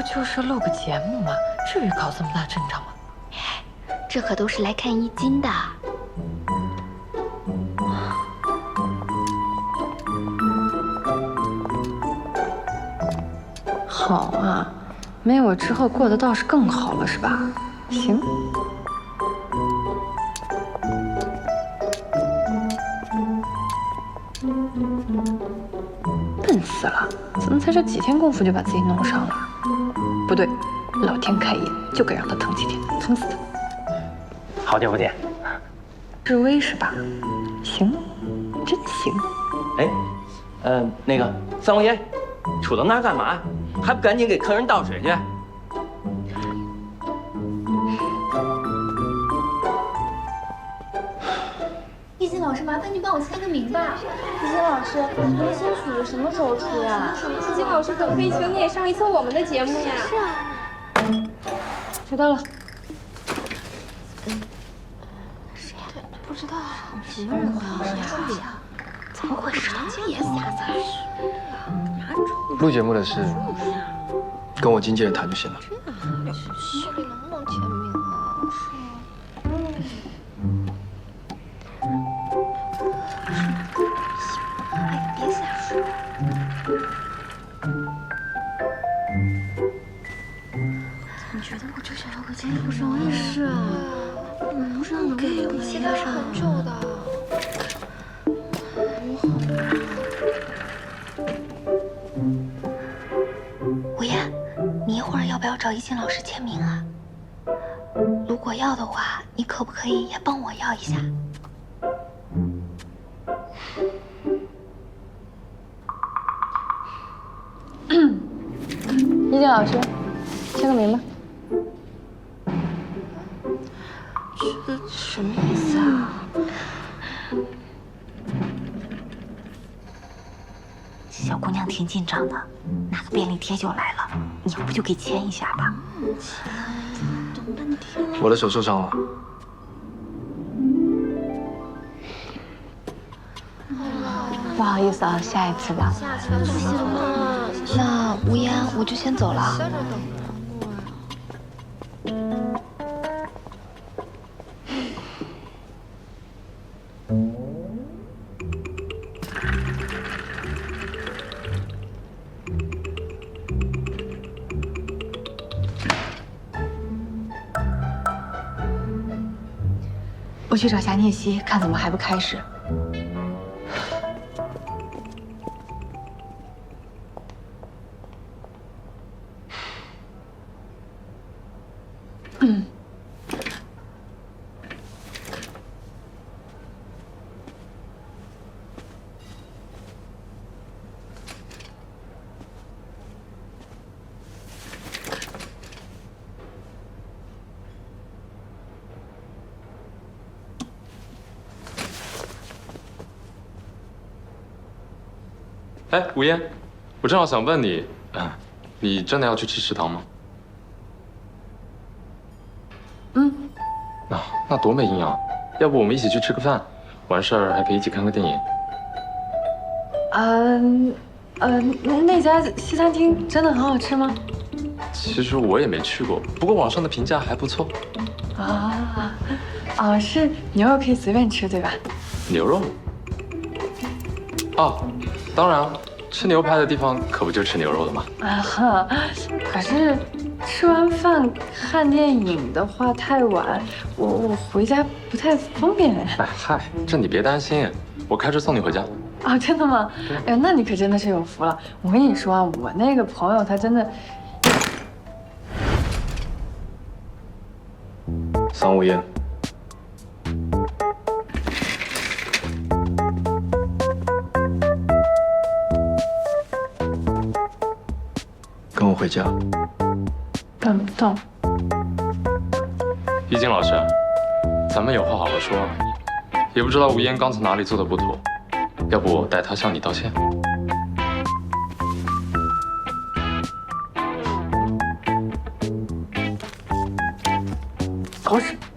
不就是录个节目吗？至于搞这么大阵仗吗？这可都是来看易经的。好啊，没我之后过得倒是更好了，是吧？行。笨死了，怎么才这几天功夫就把自己弄伤了？不对，老天开眼，就该让他疼几天，疼死他！好久不见，示威是吧？行，真行。哎，呃，那个三王爷，杵到那儿干嘛？还不赶紧给客人倒水去？易经老师，麻烦你帮我签个名吧。易经老师，明星曲是什么时候出呀？易经老师可不可以请你也上一次我们的节目呀。是啊。知道了。谁呀？不知道啊。什么人呀？怎么回事？也瞎猜。录节目的事，跟我经纪人谈就行了。觉得我就想要个签名照？我也是啊。不知道能不能期待很久的。吴岩，你一会儿要不要找易静老师签名啊？如果要的话，你可不可以也帮我要一下？易静老师，签个名吧。这什么意思啊？小姑娘挺紧张的，拿个便利贴就来了，你要不就给签一下吧？我的手受伤了，不好意思啊，下一次吧。行了，那吴岩，我就先走了。我去找夏念希，看怎么还不开始。哎，吴嫣，我正好想问你，啊，你真的要去吃食堂吗？嗯，那那多没营养，要不我们一起去吃个饭，完事儿还可以一起看个电影。嗯，呃，那那家西餐厅真的很好吃吗？其实我也没去过，不过网上的评价还不错。啊，啊，是牛肉可以随便吃对吧？牛肉？哦，当然，吃牛排的地方可不就吃牛肉的吗？啊哈，可是吃完饭看电影的话太晚，我我回家不太方便哎。哎嗨，这你别担心，我开车送你回家。啊，真的吗？哎呦，那你可真的是有福了。我跟你说啊，我那个朋友他真的，桑无烟。回家。办不到。易静老师，咱们有话好好说。也不知道吴嫣刚才哪里做的不妥，要不我代她向你道歉。搞什么？